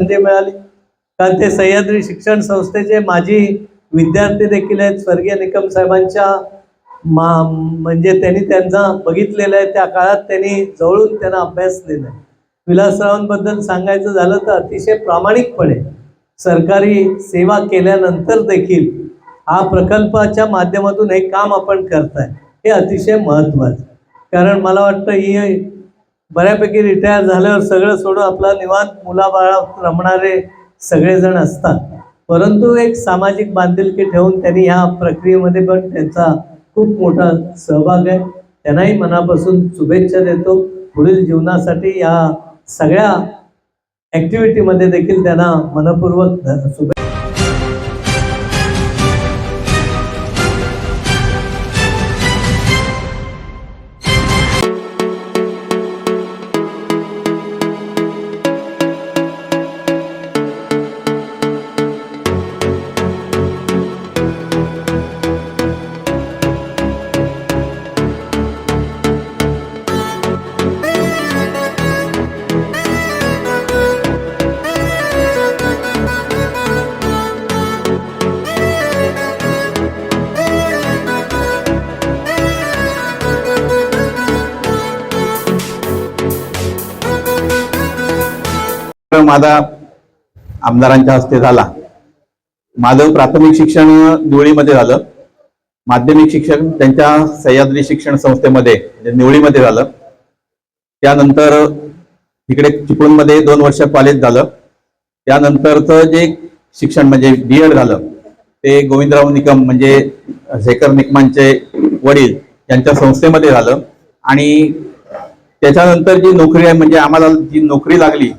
संधी मिळाली. कारण ते सह्याद्री शिक्षण संस्थेचे माजी विद्यार्थी देखील आहेत स्वर्गीय निकम साहेबांच्या मा म्हणजे त्यांनी त्यांना बघितलेलं आहे. त्या काळात त्यांनी जवळून त्यांना अभ्यास आहे. विलासरावांबद्दल सांगायचं झालं तर अतिशय प्रामाणिकपणे सरकारी सेवा केल्यानंतर देखील हा प्रकल्पाच्या माध्यमातून हे काम आपण करताय हे अतिशय महत्त्वाचं कारण मला वाटतं ही बऱ्यापैकी रिटायर झाल्यावर सगळं सोडून आपला निवांत मुलाबाळात रमणारे सगळेजण असतात. परंतु एक सामाजिक बांधिलकी ठेवून त्यांनी ह्या प्रक्रियेमध्ये पण त्यांचा खूप मोठा सहभाग आहे. त्यांनाही मनापासून शुभेच्छा देतो. पुढील जीवनासाठी या सगळ्या ॲक्टिव्हिटीमध्ये देखील त्यांना मनपूर्वक शुभे शुभेच्छा कार्यक्रम माझा आमदारांच्या हस्ते झाला. माझं प्राथमिक शिक्षण निवळीमध्ये झालं. माध्यमिक शिक्षण त्यांच्या सह्याद्री शिक्षण संस्थेमध्ये म्हणजे निवळीमध्ये झालं. त्यानंतर इकडे चिपळूणमध्ये दोन वर्ष कॉलेज झालं. त्यानंतरचं जे शिक्षण म्हणजे बी एड झालं ते गोविंदराव निकम म्हणजे शेखर निकमांचे वडील यांच्या संस्थेमध्ये झालं. आणि त्याच्यानंतर जी नोकरी आहे म्हणजे आम्हाला जी नोकरी लागली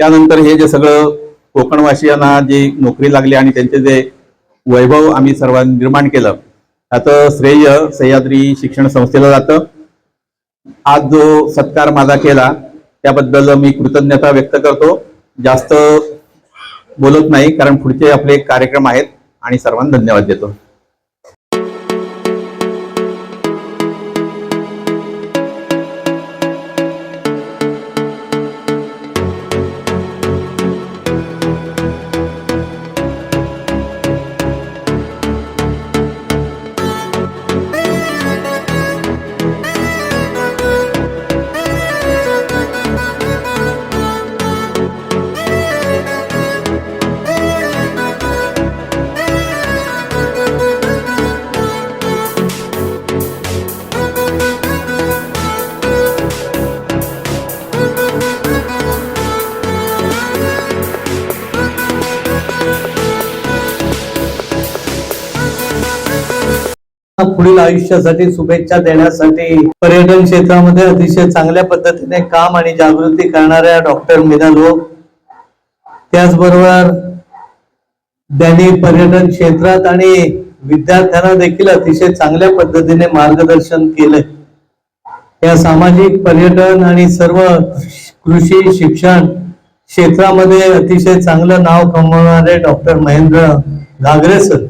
त्यानंतर हे जे सगळं कोकणवासियांना जी नोकरी लागली आणि त्यांचे जे वैभव आम्ही सर्वांनी निर्माण केलं त्याचं श्रेय सह्याद्री शिक्षण संस्थेला जातं. आज जो सत्कार माझा केला त्याबद्दल मी कृतज्ञता व्यक्त करतो. जास्त बोलत नाही कारण पुढचे आपले कार्यक्रम आहेत आणि सर्वांना धन्यवाद देतो. पुढील आयुष्यासाठी शुभेच्छा देण्यासाठी पर्यटन क्षेत्रामध्ये अतिशय चांगल्या पद्धतीने काम आणि जागृती करणाऱ्या डॉक्टर मिनल हो त्याचबरोबर त्यांनी पर्यटन क्षेत्रात आणि विद्यार्थ्यांना देखील अतिशय चांगल्या पद्धतीने मार्गदर्शन केलंय या सामाजिक पर्यटन आणि सर्व कृषी शिक्षण क्षेत्रामध्ये अतिशय चांगलं नाव कमवणारे डॉक्टर महेंद्र घागरे सर.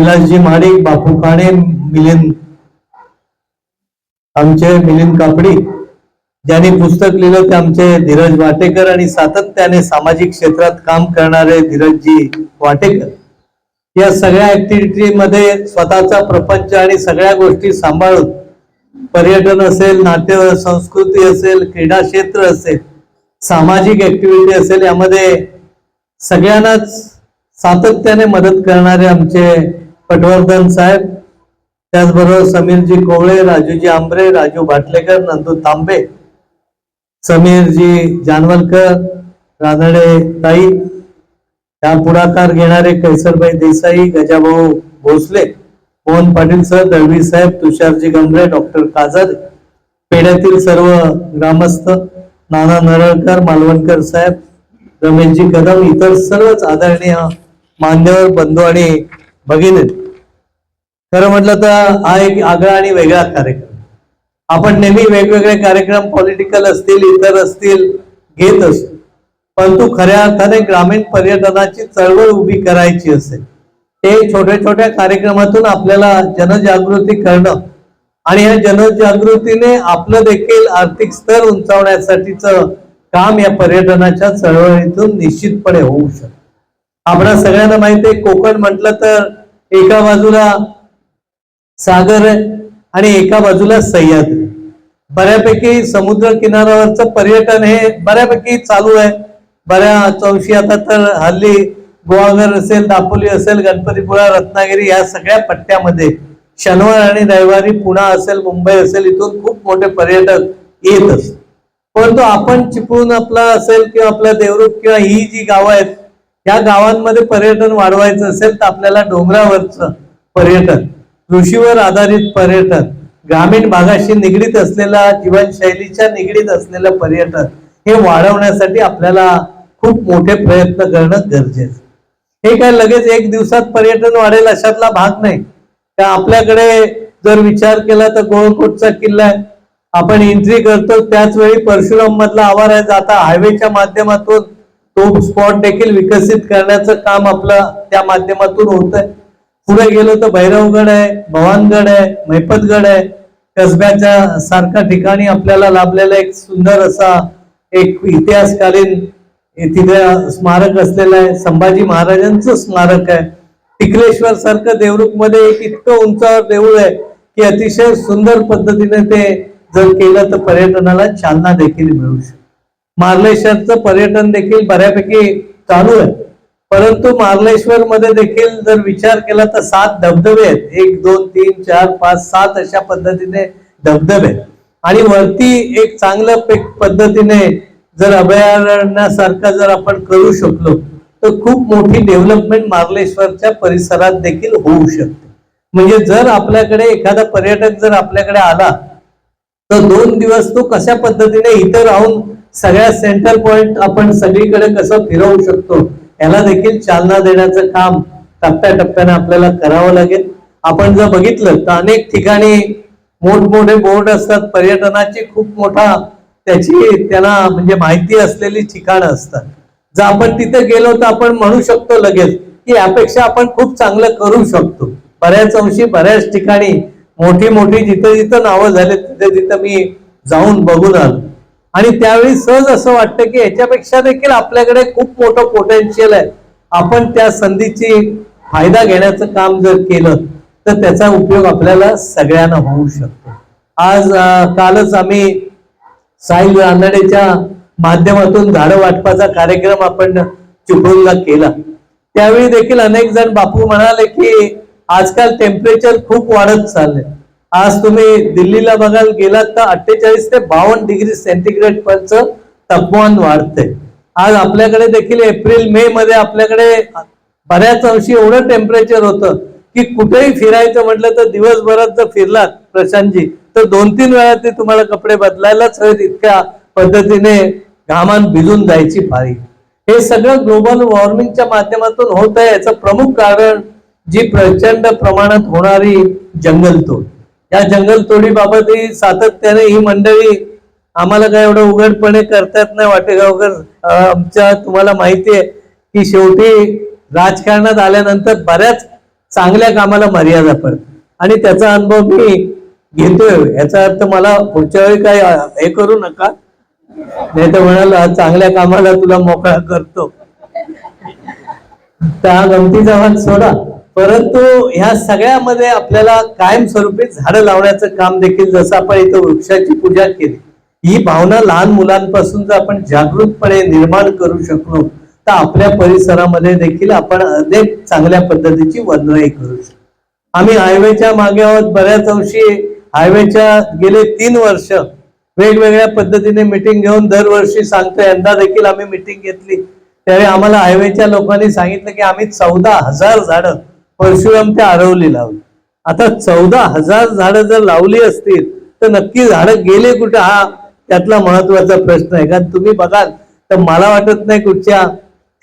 विलासजी माडिक बापू काणे मिलिंद आमचे मिलिंद कापडी ज्यांनी पुस्तक लिहिलं ते आमचे धीरज वाटेकर आणि सातत्याने सामाजिक क्षेत्रात काम करणारे धीरजजी वाटेकर. या सगळ्या ऍक्टिव्हिटीमध्ये स्वतःचा प्रपंच आणि सगळ्या गोष्टी सांभाळून पर्यटन असेल नाट्य संस्कृती असेल क्रीडा क्षेत्र असेल सामाजिक ऍक्टिव्हिटी असेल यामध्ये सगळ्यांनाच सातत्याने मदत करणारे आमचे पटवर्धन साहेब त्याचबरोबर समीरजी कोवळे राजूजी आंबरे राजू भाटलेकर नंदू तांबे समीरजी जानवलकर रानडे ताई या पुढाकार घेणारे कैसरबाई देसाई गजाभाऊ भोसले मोहन पाटील सर दळवी साहेब तुषारजी गंभरे डॉक्टर काजर पेढ्यातील सर्व ग्रामस्थ नाना नरळकर मालवणकर साहेब रमेशजी कदम इतर सर्वच आदरणीय मान्यवर बंधू आणि भगिनी. खरं म्हटलं तर हा एक आगळा आणि वेगळा कार्यक्रम. आपण नेहमी वेगवेगळे कार्यक्रम पॉलिटिकल असतील इतर असतील घेत असतो परंतु खऱ्या अर्थाने ग्रामीण पर्यटनाची चळवळ उभी करायची असेल ते छोट्या छोट्या कार्यक्रमातून आपल्याला जनजागृती करणं आणि या जनजागृतीने आपलं देखील आर्थिक स्तर उंचावण्यासाठीच काम या पर्यटनाच्या चळवळीतून निश्चितपणे होऊ शकतं. आपल्या सगळ्यांना माहिती आहे कोकण म्हटलं तर एका बाजूला सागर आहे आणि एका बाजूला सह्याद्री बऱ्यापैकी समुद्र किनाऱ्यावरचं पर्यटन हे बऱ्यापैकी चालू आहे. बऱ्या चौशी आता तर हल्ली गोवाघर असेल दापोली असेल गणपतीपुळा रत्नागिरी या सगळ्या पट्ट्यामध्ये. शनिवार आणि रविवारी पुणा असेल मुंबई असेल इथून खूप मोठे पर्यटक येत असत परंतु आपण चिपळूण आपला असेल किंवा आपला देवरूप किंवा ही जी गावं आहेत या गावांमध्ये पर्यटन वाढवायचं असेल तर आपल्याला डोंगरावरचं पर्यटन. कृषीवर आधारित पर्यटन ग्रामीण भागाशी निगडीत असलेला जीवनशैलीच्या निगडीत असलेलं पर्यटन हे वाढवण्यासाठी आपल्याला खूप मोठे प्रयत्न करणं गरजेचं. हे काय लगेच एक दिवसात पर्यटन वाढेल अशातला भाग नाही. त्या आपल्याकडे जर विचार केला तर गोळकोटचा किल्ला आहे. आपण एंट्री करतो त्याच वेळी परशुराम मधला आवार आहे. जाता हायवेच्या माध्यमातून तो स्पॉट देखील विकसित करण्याचं काम आपलं त्या माध्यमातून होत आहे पुढे गेलो तर भैरवगड आहे भवानगड आहे मैपतगड आहे. कसब्याच्या सारख्या ठिकाणी आपल्याला लाभलेला एक सुंदर असा एक इतिहासकालीन तिथे स्मारक असलेलं आहे. संभाजी महाराजांचं स्मारक आहे. टिकलेश्वर सारखं देवरुखमध्ये एक इतकं उंचावर देऊळ आहे की अतिशय सुंदर पद्धतीने ते जर केलं तर पर्यटनाला चालना देखील मिळू शकते. मार्लेश्वरचं पर्यटन देखील बऱ्यापैकी चालू आहे. परंतु मार्लेश्वर मध्ये देखील जर विचार केला तर सात धबधबे आहेत एक दोन तीन चार पाच सात अशा पद्धतीने धबधबे आहेत. आणि वरती एक चांगलं पद्धतीने जर अभयारण्यासारखं जर आपण करू शकलो तर खूप मोठी डेव्हलपमेंट मार्लेश्वरच्या परिसरात देखील होऊ शकते म्हणजे जर आपल्याकडे एखादा पर्यटक जर आपल्याकडे आला तर दोन दिवस तो कशा पद्धतीने इथं राहून सगळ्या सेंटर पॉइंट आपण सगळीकडे कसं फिरवू शकतो याला देखील चालना देण्याचं काम टप्प्याटप्प्याने आपल्याला करावं लागेल. आपण जर बघितलं तर अनेक ठिकाणी मोठमोठे बोर्ड असतात पर्यटनाची खूप मोठा त्याची त्याला म्हणजे माहिती असलेली ठिकाणं असतात. जर आपण तिथे गेलो तर आपण म्हणू शकतो लगेच की यापेक्षा आपण खूप चांगलं करू शकतो. बऱ्याच अंशी बऱ्याच ठिकाणी मोठी मोठी जिथं जिथं नावं झाले तिथे तिथं मी जाऊन बघून आलो. आणि त्यावेळी सहज असं वाटतं की याच्यापेक्षा देखील आपल्याकडे खूप मोठं पोटेन्शियल आहे. आपण त्या संधीची फायदा घेण्याचं काम जर केलं तर त्याचा उपयोग आपल्याला सगळ्यांना होऊ शकतो. आज कालच आम्ही साईल रानडेच्या माध्यमातून झाडं वाटपाचा कार्यक्रम आपण चिपळूणला केला. त्यावेळी देखील अनेक जण बापू म्हणाले की आजकाल टेम्परेचर खूप वाढत चाललंय. आज तुम्ही दिल्लीला बघायला गेलात तर अठ्ठेचाळीस ते बावन्न डिग्री सेंटीग्रेड पर्यंत तापमान वाढतंय. आज आपल्याकडे देखील एप्रिल मे मध्ये आपल्याकडे बऱ्याच अंशी एवढं टेम्परेचर होतं की कुठेही फिरायचं म्हटलं तर दिवसभरात जर फिरलात प्रशांतजी तर दोन तीन वेळा ते तुम्हाला कपडे बदलायलाच हवेत इतक्या पद्धतीने घामान भिजून जायची पाळी. हे सगळं ग्लोबल वॉर्मिंगच्या माध्यमातून होत आहे याचं प्रमुख कारण जी प्रचंड प्रमाणात होणारी जंगलतोड. या जंगलतोडीबाबत ही सातत्याने ही मंडळी आम्हाला काय एवढं उघडपणे करतात नाही वाटेगावकर अं, आमच्या तुम्हाला माहिती आहे की शेवटी राजकारणात आल्यानंतर बऱ्याच चांगल्या कामाला मर्यादा पडते आणि त्याचा अनुभव मी घेतोय. याचा अर्थ मला पुढच्या वेळी काही हे करू नका. नाही तर म्हणाल चांगल्या कामाला तुला मोकळा करतो. त्या गमतीचा भाग सोडा. परंतु ह्या सगळ्यामध्ये आपल्याला कायमस्वरूपी झाडं लावण्याचं काम देखील जसं आपण इथं वृक्षाची पूजा केली ही भावना लहान मुलांपासून जर आपण जागृतपणे निर्माण करू शकलो तर आपल्या परिसरामध्ये देखील आपण अनेक चांगल्या पद्धतीची वनराई करू शकतो आम्ही हायवेच्या मागे आहोत बऱ्याच अंशी हायवेच्या गेले तीन वर्ष वेगवेगळ्या पद्धतीने मिटिंग घेऊन दरवर्षी सांगतो यंदा देखील आम्ही मिटिंग घेतली. त्यावेळी आम्हाला हायवेच्या लोकांनी सांगितलं की आम्ही चौदा हजार झाडं परशुराम ते आरवली लावली. आता चौदा हजार झाडं जर लावली असतील तर नक्की झाडं गेले कुठं? हा त्यातला महत्त्वाचा प्रश्न आहे. कारण तुम्ही बघाल तर मला वाटत नाही कुठच्या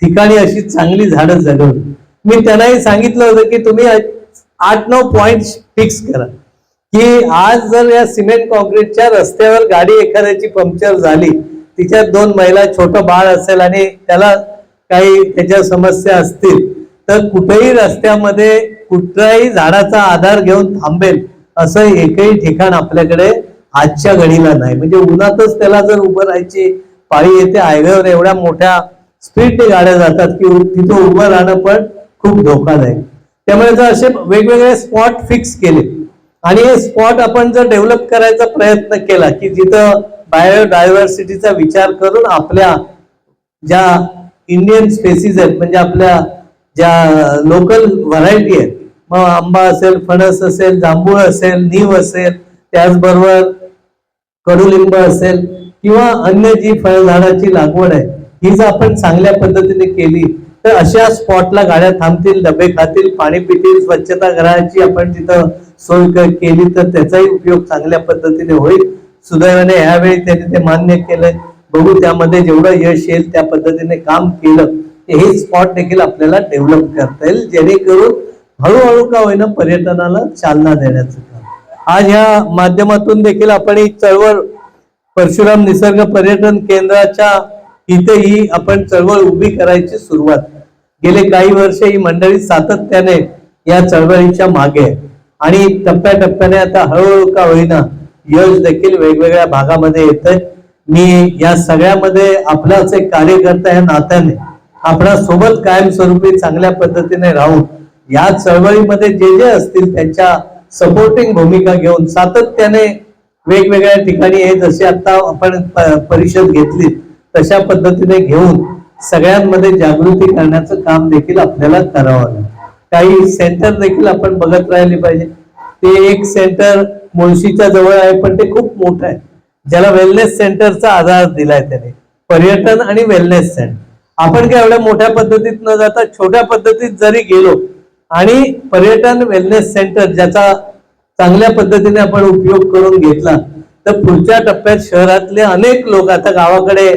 ठिकाणी अशी चांगली झाडं जगवली मी त्यांनाही सांगितलं होतं की तुम्ही आठ नऊ पॉइंट फिक्स करा. की आज जर या सिमेंट कॉन्क्रीटच्या रस्त्यावर गाडी एखाद्याची पंक्चर झाली तिच्यात दोन महिला छोटं बाळ असेल आणि त्याला काही त्याच्या समस्या असतील तर कुठेही रस्त्यामध्ये कुठल्याही झाडाचा आधार घेऊन थांबेल असं एकही ठिकाण आपल्याकडे आजच्या घडीला नाही. म्हणजे उन्हातच त्याला जर उभं राहायची पाळी येते हायवेवर एवढ्या मोठ्या स्पीडने गाड्या जातात की तिथं उभं राहणं पण खूप धोकादायक. त्यामुळे जर असे वेगवेगळे स्पॉट फिक्स केले आणि हे स्पॉट आपण जर डेव्हलप करायचा प्रयत्न केला की जिथं बायोडायव्हर्सिटीचा विचार करून आपल्या ज्या इंडियन स्पेसिस आहेत म्हणजे आपल्या ज्या लोकल व्हरायटी आहेत. मग आंबा असेल फणस असेल जांभूळ असेल नीव असेल त्याचबरोबर कडुलिंब असेल किंवा अन्य जी फळझाडाची लागवड आहे ही जर आपण चांगल्या पद्धतीने केली तर अशा स्पॉटला गाड्या थांबतील डबे खातील पाणी पितील स्वच्छता घराची आपण तिथं सोय केली तर त्याचाही उपयोग चांगल्या पद्धतीने होईल. सुदैवाने ह्यावेळी त्यांनी ते मान्य केलंय बघू त्यामध्ये जेवढं यश येईल त्या पद्धतीने काम केलं. हे स्पॉट देखील आपल्याला डेव्हलप करता येईल जेणेकरून हळूहळू का होईना पर्यटनाला चालना देण्याचं काम. आज ह्या माध्यमातून देखील आपण ही चळवळ परशुराम निसर्ग पर्यटन केंद्राच्या इथे ही आपण चळवळ उभी करायची सुरुवात गेले काही वर्ष ही मंडळी सातत्याने या चळवळीच्या मागे आणि टप्प्याटप्प्याने आता हळूहळू का होईना यश देखील वेगवेगळ्या भागामध्ये येत मी या सगळ्यामध्ये आपलाच एक कार्यकर्ता या नात्याने आपणा सोबत कायमस्वरूपी चांगल्या पद्धतीने राहून या चळवळीमध्ये जे जे असतील त्यांच्या सपोर्टिंग भूमिका घेऊन सातत्याने वेगवेगळ्या ठिकाणी हे जसे आता आपण परिषद घेतली तशा पद्धतीने घेऊन सगळ्यांमध्ये जागृती करण्याचं काम देखील आपल्याला करावं लागेल. काही सेंटर देखील आपण बघत राहिले पाहिजे. ते एक सेंटर मुळशीच्या जवळ आहे पण ते खूप मोठं आहे. ज्याला वेलनेस सेंटरचा आधार दिलाय त्याने. पर्यटन आणि वेलनेस सेंटर आपण काय एवढ्या मोठ्या पद्धतीत न जाता छोट्या पद्धतीत जरी गेलो आणि पर्यटन वेलनेस सेंटर ज्याचा चांगल्या पद्धतीने आपण उपयोग करून घेतला तर पुढच्या टप्प्यात शहरातले अनेक लोक आता गावाकडे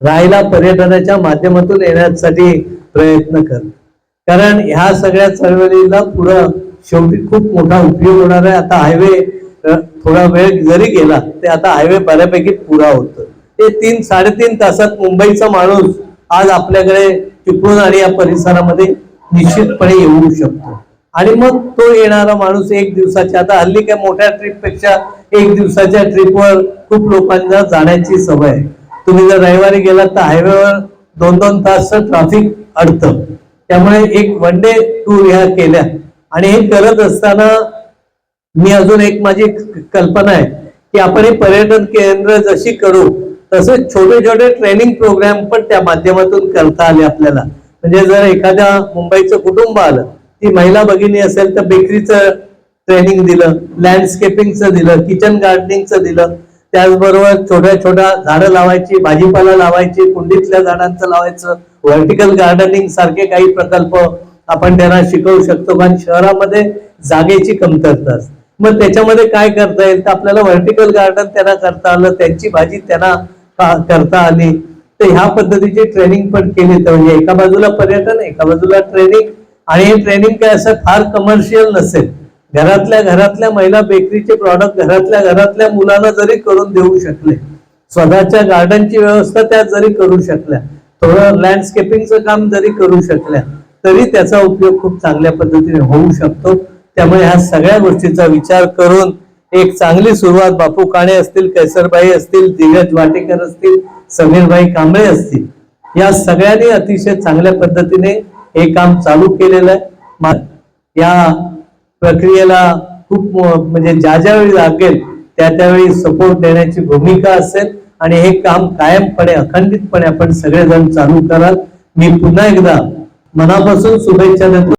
राहायला पर्यटनाच्या माध्यमातून येण्यासाठी प्रयत्न करतात. कारण ह्या सगळ्या चळवळीला पुढं शेवटी खूप मोठा उपयोग होणार आहे. आता हायवे थोडा वेळ जरी गेला ते आता हायवे बऱ्यापैकी पुरा होतो. ते तीन साडेतीन तासात मुंबईचा माणूस आज आपल्याकडे चिपळूण आणि या परिसरामध्ये निश्चितपणे येऊ शकतो. आणि मग तो येणारा माणूस एक दिवसाच्या आता हल्ली काय मोठ्या ट्रिपपेक्षा एक दिवसाच्या ट्रिपवर खूप लोकांना जाण्याची सवय आहे. तुम्ही जर रविवारी गेलात तर हायवेवर दोन दोन तास ट्राफिक अडतं. त्यामुळे एक वन डे टूर ह्या केल्या. आणि हे करत असताना मी अजून एक माझी कल्पना आहे की आपण हे पर्यटन केंद्र जशी करू तसेच छोटे छोटे ट्रेनिंग प्रोग्राम पण त्या माध्यमातून करता आले आपल्याला. म्हणजे जर एखाद्या मुंबईचं कुटुंब आलं ती महिला भगिनी असेल तर बेकरीचं ट्रेनिंग दिलं लँडस्केपिंगचं दिलं किचन गार्डनिंगचं दिलं. त्याचबरोबर छोट्या छोट्या झाडं लावायची भाजीपाला लावायची कुंडीतल्या झाडांचं लावायचं व्हर्टिकल गार्डनिंग सारखे काही प्रकल्प आपण त्यांना शिकवू शकतो. कारण शहरामध्ये जागेची कमतरता असते. मग त्याच्यामध्ये काय करता येईल? तर आपल्याला व्हर्टिकल गार्डन त्यांना करता आलं त्यांची भाजी त्यांना करता आली? तर ह्या पद्धतीची ट्रेनिंग पण केली तर म्हणजे एका बाजूला पर्यटन एका बाजूला ट्रेनिंग आणि हे ट्रेनिंग काय असं फार कमर्शियल नसेल. घरातल्या घरातल्या महिला बेकरीचे प्रॉडक्ट घरातल्या घरातल्या मुलांना जरी करून देऊ शकले स्वतःच्या गार्डनची व्यवस्था त्या जरी करू शकल्या थोडं लँडस्केपिंगचं काम जरी करू शकल्या तरी त्याचा उपयोग खूप चांगल्या पद्धतीने होऊ शकतो. त्यामुळे ह्या सगळ्या गोष्टीचा विचार करून एक चांगली सुरुवात बापू काणे असतील कैसरबाई असतील दिव्यज वाटेकर असतील समीरभाई कांबळे असतील. या सगळ्यांनी अतिशय चांगल्या पद्धतीने हे काम चालू केलेलं आहे. या प्रक्रियेला खूप म्हणजे ज्या ज्या वेळी लागेल त्या त्यावेळी सपोर्ट देण्याची भूमिका असेल आणि हे काम कायमपणे अखंडितपणे आपण सगळेजण चालू कराल. मी पुन्हा एकदा मनापासून शुभेच्छा देतो.